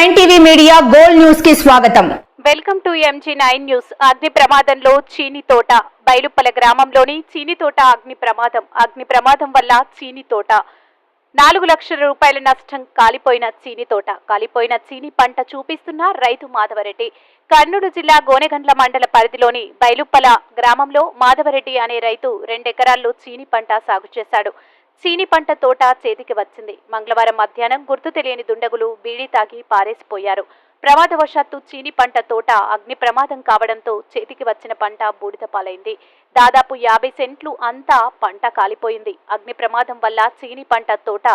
TV media gold న్యూస్కి స్వాగతం. Welcome to MG nine news. అగ్ని ప్రమాదంలో చీని తోట. బైలుప్పల గ్రామంలోని చీని తోట అగ్ని ప్రమాదం. అగ్ని ప్రమాదం వల్ల చీని తోట. నాలుగు లక్షల రూపాయల నష్టం కాలిపోయిన చీని తోట. కాలిపోయిన చీని పంట చూపిస్తున్న రైతు మాధవరెడ్డి. కర్నూలు జిల్లా గోనెగండ్ల మండల పరిధిలోని బైలుప్పల గ్రామంలో మాధవరెడ్డి అనే రైతు రెండెకరాల్లో చీని పంట సాగు చేశాడు. చీని పంట తోట చేతికి వచ్చింది. మంగళవారం మధ్యాహ్నం గుర్తు తెలియని దుండగులు బీడీ తాగి పారేసిపోయారు. ప్రమాదవశాత్తు చీని పంట తోట అగ్ని ప్రమాదం కావడంతో చేతికి వచ్చిన పంట బూడిద పాలైంది. దాదాపు యాభై సెంట్లు అంతా పంట కాలిపోయింది. అగ్ని ప్రమాదం వల్ల చీని పంట తోట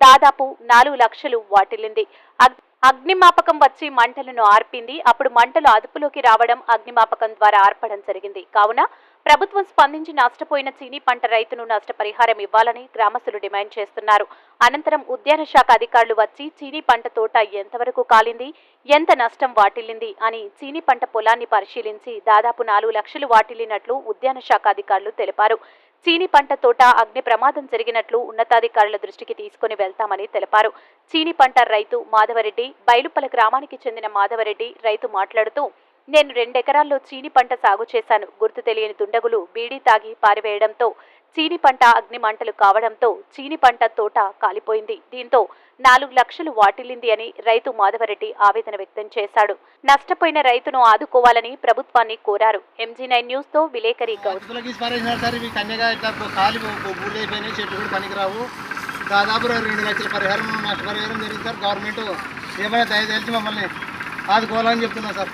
దాదాపు నాలుగు లక్షలు వాటిల్లింది. అగ్నిమాపకం వచ్చి మంటలను ఆర్పింది. అప్పుడు మంటలు అదుపులోకి రావడం అగ్నిమాపకం ద్వారా ఆర్పడం జరిగింది. కావున ప్రభుత్వం స్పందించి నష్టపోయిన చీనీ పంట రైతును నష్టపరిహారం ఇవ్వాలని గ్రామస్తులు డిమాండ్ చేస్తున్నారు. అనంతరం ఉద్యాన శాఖ అధికారులు వచ్చి చీనీ పంట తోట ఎంతవరకు కాలింది ఎంత నష్టం వాటిల్లింది అని చీనీ పంట పొలాన్ని పరిశీలించి దాదాపు నాలుగు లక్షలు వాటిల్లినట్లు ఉద్యాన శాఖ అధికారులు తెలిపారు. చీని పంట తోట అగ్ని ప్రమాదం జరిగినట్లు ఉన్నతాధికారుల దృష్టికి తీసుకుని వెళ్తామని తెలిపారు. చీని పంట రైతు మాధవరెడ్డి బైలుపల గ్రామానికి చెందిన మాధవరెడ్డి రైతు మాట్లాడుతూ నేను రెండెకరాల్లో చీని పంట సాగు చేశాను. గుర్తు తెలియని దుండగులు బీడీ తాగి పారివేయడంతో చీని పంట అగ్ని మంటలు కావడంతో చీని పంట తోట కాలిపోయింది. దీంతో నాలుగు లక్షలు వాటిల్లింది అని రైతు మాధవరెడ్డి ఆవేదన వ్యక్తం చేశాడు. నష్టపోయిన రైతును ఆదుకోవాలని ప్రభుత్వాన్ని కోరారు. ఎంజీ నైన్ న్యూస్తో విలేకరి చెట్లు దాదాపు రెండు లక్షల పరిహారం నష్టపరిహారం జరిగింది సార్. గవర్నమెంట్ ఏమైనా దయచేసి మమ్మల్ని ఆదుకోవాలని చెప్తున్నా సార్.